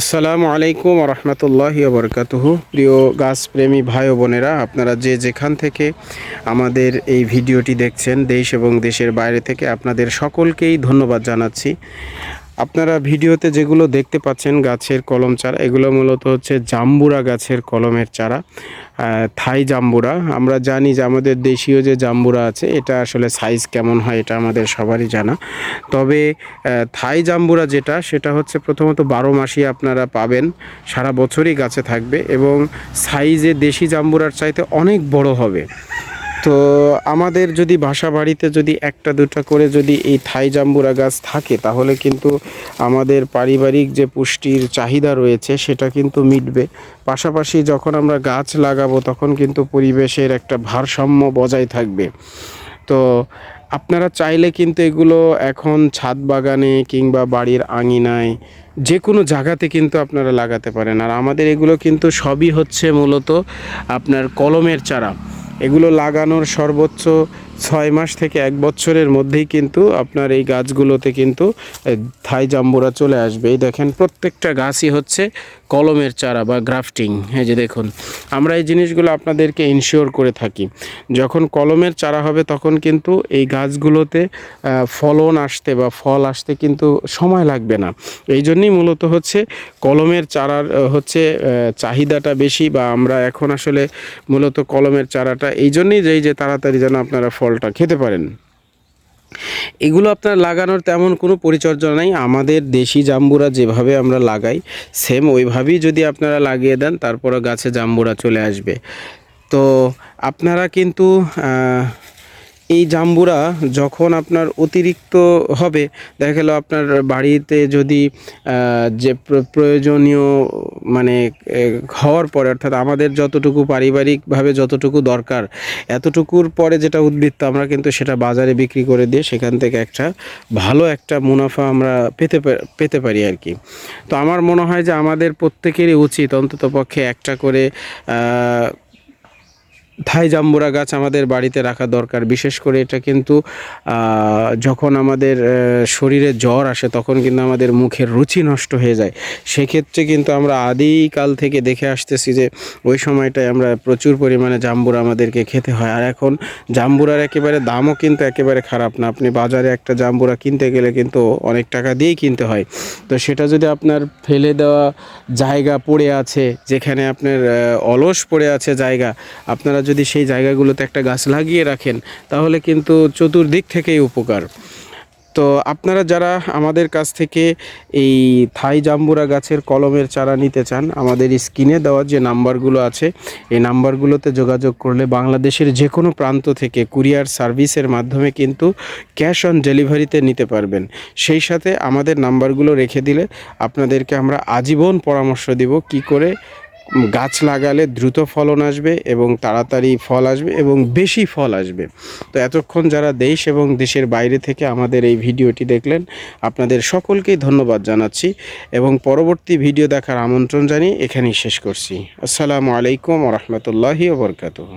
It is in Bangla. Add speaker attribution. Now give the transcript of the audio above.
Speaker 1: আসসালামু আলাইকুম রহমতুল্লাহ বরকাতুহু প্রিয় গাছপ্রেমী ভাই ও বোনেরা, আপনারা যে যেখান থেকে আমাদের এই ভিডিওটি দেখছেন, দেশ এবং দেশের বাইরে থেকে, আপনাদের সকলকেই ধন্যবাদ জানাচ্ছি। আপনারা ভিডিওতে যেগুলো দেখতে পাচ্ছেন, গাছের কলম চারা, এগুলো মূলত হচ্ছে জাম্বুরা গাছের কলমের চারা থাই জাম্বুরা। আমরা জানি যে আমাদের দেশীয় যে জাম্বুরা আছে, এটা আসলে সাইজ কেমন হয় এটা আমাদের সবারই জানা। তবে থাই জাম্বুরা যেটা, সেটা হচ্ছে প্রথমত বারো মাসই আপনারা পাবেন, সারা বছরই গাছে থাকবে এবং সাইজে দেশি জাম্বুরার চাইতে অনেক বড় হবে। তো আমাদের যদি বাসা বাড়িতে যদি একটা, দুটা করে যদি এই থাই জাম্বুরা গাছ থাকে, তাহলে কিন্তু আমাদের পারিবারিক যে পুষ্টির চাহিদা রয়েছে, সেটা কিন্তু মিটবে। পাশাপাশি যখন আমরা গাছ লাগাবো, তখন কিন্তু পরিবেশের একটা ভারসাম্য বজায় থাকবে। তো আপনারা চাইলে কিন্তু এগুলো এখন ছাদ বাগানে কিংবা বাড়ির আঙিনায় যে কোনো জায়গাতে কিন্তু আপনারা লাগাতে পারেন। আর আমাদের এগুলো কিন্তু সবই হচ্ছে মূলত আপনার কলমের চারা। এগুলো লাগানোর সর্বোচ্চ ছয় মাস থেকে এক বছরের মধ্যেই কিন্তু আপনার এই গাছগুলোতে কিন্তু থাই জাম্বুরা চলে আসবে। এই দেখেন প্রত্যেকটা গাছই হচ্ছে কলমের চারা বা গ্রাফটিং। এই যে দেখুন, আমরা এই জিনিসগুলো আপনাদেরকে ইনশিওর করে থাকি। যখন কলমের চারা হবে তখন কিন্তু এই গাছগুলোতে ফলন আসতে বা ফল আসতে কিন্তু সময় লাগবে না। এই জন্যই মূলত হচ্ছে কলমের চারার হচ্ছে চাহিদাটা বেশি বা আমরা এখন আসলে মূলত কলমের চারাটা, এই জন্যই যাই যে তাড়াতাড়ি যেন আপনারা ফলটা খেতে পারেন। এগুলো আপনার লাগানোর তেমন কোনো পরিচর্যা নাই। আমাদের দেশি জাম্বুরা যেভাবে আমরা লাগাই সেম ওইভাবেই যদি আপনারা লাগিয়ে দেন, তারপরে গাছে জাম্বুরা চলে আসবে। তো আপনারা কিন্তু এই জাম্বুরা যখন আপনার অতিরিক্ত হবে, দেখা গেল আপনার বাড়িতে যদি যে প্রয়োজনীয় মানে হওয়ার পরে, অর্থাৎ আমাদের যতটুকু পারিবারিকভাবে যতটুকু দরকার, এতটুকুর পরে যেটা উদ্বৃত্ত, আমরা কিন্তু সেটা বাজারে বিক্রি করে দিয়ে সেখান থেকে একটা ভালো একটা মুনাফা আমরা পেতে পেতে পারি আর কি। তো আমার মনে হয় যে আমাদের প্রত্যেকেরই উচিত অন্তত পক্ষে একটা করে থাই জাম্বুরা গাছ আমাদের বাড়িতে রাখা দরকার। বিশেষ করে এটা কিন্তু যখন আমাদের শরীরে জ্বর আসে তখন কিন্তু আমাদের মুখের রুচি নষ্ট হয়ে যায়। সেক্ষেত্রে কিন্তু আমরা আদিকাল থেকে দেখে আসতেছি যে, ওই সময়টায় আমরা প্রচুর পরিমাণে জাম্বুরা আমাদেরকে খেতে হয়। আর এখন জাম্বুরার একেবারে দামও কিন্তু একেবারে খারাপ না। আপনি বাজারে একটা জাম্বুরা কিনতে গেলে কিন্তু অনেক টাকা দিয়েই কিনতে হয়। তো সেটা যদি আপনার ফেলে দেওয়া জায়গা পড়ে আছে, যেখানে আপনার অলস পড়ে আছে জায়গা, আপনারা যদি সেই জায়গাগুলোতে একটা গাছ লাগিয়ে রাখেন, তাহলে কিন্তু চতুর্দিক থেকেই উপকার। তো আপনারা যারা আমাদের কাছ থেকে এই থাই জাম্বুরা গাছের কলমের চারা নিতে চান, আমাদের স্ক্রিনে দেওয়া যে নাম্বারগুলো আছে, এই নাম্বারগুলোতে যোগাযোগ করলে বাংলাদেশের যে কোনো প্রান্ত থেকে কুরিয়ার সার্ভিসের মাধ্যমে কিন্তু ক্যাশ অন ডেলিভারিতে নিতে পারবেন। সেই সাথে আমাদের নাম্বারগুলো রেখে দিলে আপনাদেরকে আমরা আজীবন পরামর্শ দিব কি করে গাছ লাগালে দ্রুত ফলন আসবে এবং তাড়াতাড়ি ফল আসবে এবং বেশি ফল আসবে। তো এতক্ষণ যারা দেশ এবং দেশের বাইরে থেকে আমাদের এই ভিডিওটি দেখলেন, আপনাদের সকলকেই ধন্যবাদ জানাচ্ছি এবং পরবর্তী ভিডিও দেখার আমন্ত্রণ জানিয়ে এখানেই শেষ করছি। আসসালামু আলাইকুম রহমতুল্লাহি ওবরকাতুহ